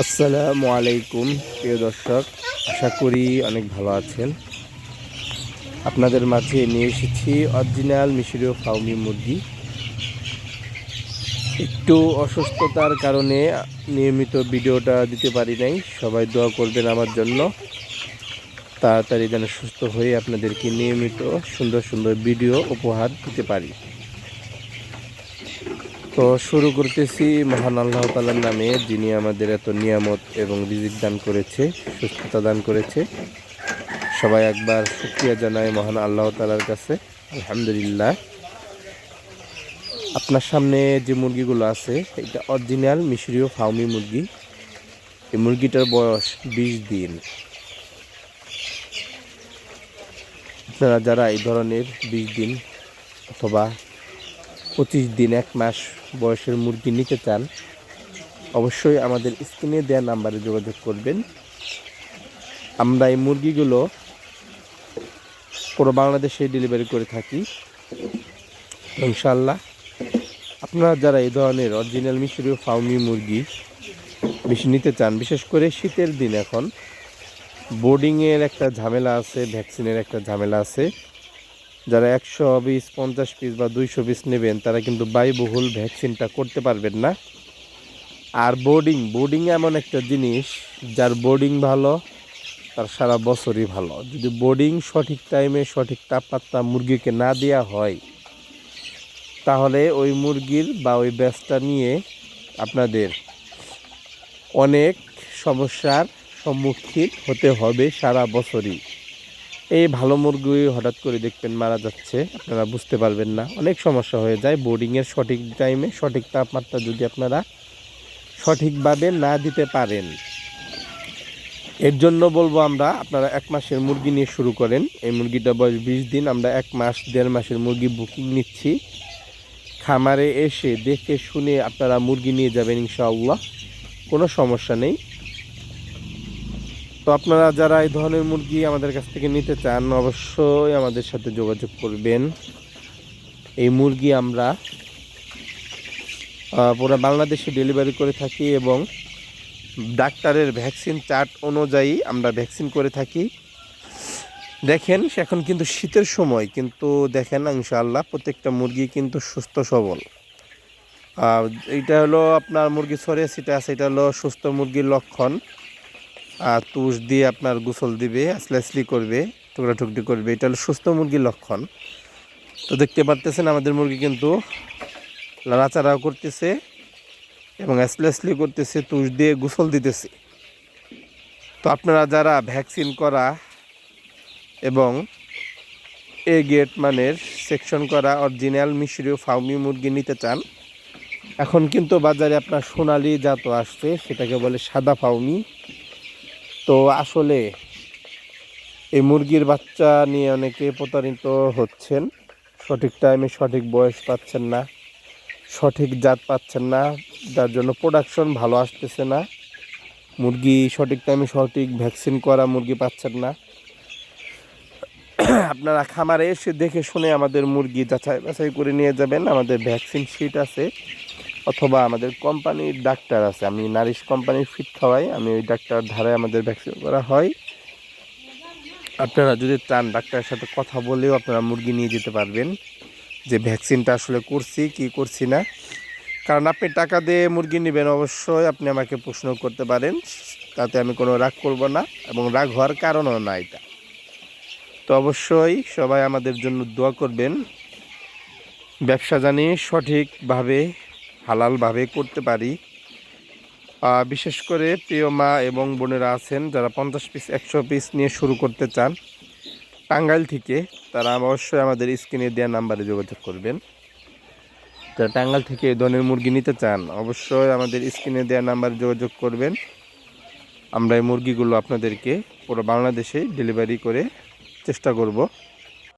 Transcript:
আসসালামু আলাইকুম, প্রিয় দর্শক। আশা করি অনেক ভালো আছেন। আপনাদের মাঝে নিয়ে এসেছি অরিজিনাল মিশরীয় ফাউমি মুরগি। একটু অসুস্থতার কারণে নিয়মিত ভিডিওটা দিতে পারি নাই। সবাই দোয়া করবেন আমার জন্য। তাড়াতাড়ি যেন সুস্থ হয়ে আপনাদেরকে নিয়মিত সুন্দর সুন্দর ভিডিও উপহার দিতে পারি। তো শুরু করতেছি মহান আল্লাহ তালার নামে, যিনি আমাদের এত নিয়ামত এবং রিজিক দান করেছে, সুস্থতা দান করেছে। সবাই একবার শুক্রিয়া জানাই মহান আল্লাহ তালার কাছে। আলহামদুলিল্লাহ। আপনার সামনে যে মুরগিগুলো আছে, এটা অরিজিনাল মিশরীয় ফাউমি মুরগি। এই মুরগিটার বয়স বিশ দিন। আপনারা যারা এই ধরনের বিশ দিন অথবা পঁচিশ দিন, এক মাস বয়সের মুরগি নিতে চান, অবশ্যই আমাদের স্ক্রিনে দেওয়া নাম্বারে যোগাযোগ করবেন। আমরা এই মুরগিগুলো পুরো বাংলাদেশে ডেলিভারি করে থাকি। ইনশাল্লাহ আপনারা যারা এই ধরনের অরিজিনাল মিশরীয় ফাউমি মুরগি বেশি নিতে চান, বিশেষ করে শীতের দিন এখন বোর্ডিংয়ের একটা ঝামেলা আছে ভ্যাকসিনের একটা ঝামেলা আছে। যারা একশো পিস পঞ্চাশ পিস বা দুইশো পিস নেবেন, তারা কিন্তু ব্যয়বহুল ভ্যাকসিনটা করতে পারবেন না। আর বোর্ডিং বোর্ডিং এমন একটা জিনিস, যার বোর্ডিং ভালো, তার সারা বছরই ভালো। যদি বোর্ডিং সঠিক টাইমে সঠিক তাপমাত্রা মুরগিকে না দেওয়া হয়, তাহলে ওই মুরগির বা ওই ব্যাসটা নিয়ে আপনাদের অনেক সমস্যার সম্মুখীন হতে হবে সারা বছরই। এই ভালো মুরগি হঠাৎ করে দেখবেন মারা যাচ্ছে, আপনারা বুঝতে পারবেন না। অনেক সমস্যা হয়ে যায় বোর্ডিংয়ের সঠিক টাইমে সঠিক তাপমাত্রা যদি আপনারা সঠিকভাবে না দিতে পারেন। এর জন্য বলব আমরা, আপনারা এক মাসের মুরগি নিয়ে শুরু করেন। এই মুরগিটা বয়স বিশ দিন, আমরা এক মাস, দেড় মাসের মুরগি বুকিং নিচ্ছি। খামারে এসে দেখে শুনে আপনারা মুরগি নিয়ে যাবেন ইনশাআল্লাহ, কোনো সমস্যা নেই। তো আপনারা যারা এই ধরনের মুরগি আমাদের কাছ থেকে নিতে চান, অবশ্যই আমাদের সাথে যোগাযোগ করবেন। এই মুরগি আমরা পুরো বাংলাদেশে ডেলিভারি করে থাকি এবং ডাক্তারের ভ্যাকসিন চার্ট অনুযায়ী আমরা ভ্যাকসিন করে থাকি। দেখেন সে এখন কিন্তু শীতের সময়, কিন্তু দেখেন, ইনশাআল্লাহ প্রত্যেকটা মুরগি কিন্তু সুস্থ সবল। এইটা হলো আপনার মুরগি সরে সেটা আছে, এটা হলো সুস্থ মুরগির লক্ষণ। তুষ দিয়ে আপনার গোসল দিবে আসলে করবে, টুকরা টুকরি করবে। এটা হলো সুস্থ মুরগির লক্ষণ। তো দেখতে পারতেছেন আমাদের মুরগি কিন্তু লাড়াচাড়াও করতেছে এবং আসলি করতেছে, তুষ দিয়ে গোসল দিতেছে। তো আপনারা যারা ভ্যাকসিন করা এবং এ গেট মানের সেকশন করা অরিজিনাল মিশরীয় ফাউমি মুরগি নিতে চান, এখন কিন্তু বাজারে আপনার সোনালি জাত আসছে, সেটাকে বলে সাদা ফাউমি। তো আসলে এই মুরগির বাচ্চা নিয়ে অনেকে প্রতারিত হচ্ছেন। সঠিক টাইমে সঠিক বয়স পাচ্ছেন না, সঠিক জাত পাচ্ছেন না, যার জন্য প্রোডাকশন ভালো আসতেছে না। মুরগি সঠিক টাইমে সঠিক ভ্যাকসিন করা মুরগি পাচ্ছেন না। আপনারা খামারে এসে দেখে শুনে আমাদের মুরগি যাচাই বাছাই করে নিয়ে যাবেন। আমাদের ভ্যাকসিন শিট আছে। অথবা আমাদের কোম্পানির ডাক্তার আছে। আমি নারিশ কোম্পানির ফিট খাওয়াই আমি ওই ডাক্তার ধারে আমাদের ভ্যাকসিন করা হয়। আপনারা যদি চান ডাক্তারের সাথে কথা বলেও আপনারা মুরগি নিয়ে যেতে পারবেন। যে ভ্যাকসিনটা আসলে করছি, কি করছি না। কারণ আপনি টাকা দিয়ে মুরগি নেবেন, অবশ্যই আপনি আমাকে প্রশ্ন করতে পারেন। তাতে আমি কোনো রাগ করব না এবং রাগ হওয়ার কারণও না এটা। তো অবশ্যই সবাই আমাদের জন্য দোয়া করবেন। ব্যবসা জানি সঠিকভাবে হালালভাবে করতে পারি। বিশেষ করে প্রিয় মা এবং বোনেরা আছেন যারা পঞ্চাশ পিস একশো পিস নিয়ে শুরু করতে চান, টাঙ্গাইল থেকে, তারা অবশ্যই আমাদের স্ক্রিনে দেওয়া নাম্বারে যোগাযোগ করবেন। যারা টাঙ্গাইল থেকে এই ধরনের মুরগি নিতে চান, অবশ্যই আমাদের স্ক্রিনে দেওয়া নাম্বারে যোগাযোগ করবেন। আমরা এই মুরগিগুলো আপনাদেরকে পুরো বাংলাদেশে ডেলিভারি করে চেষ্টা করব।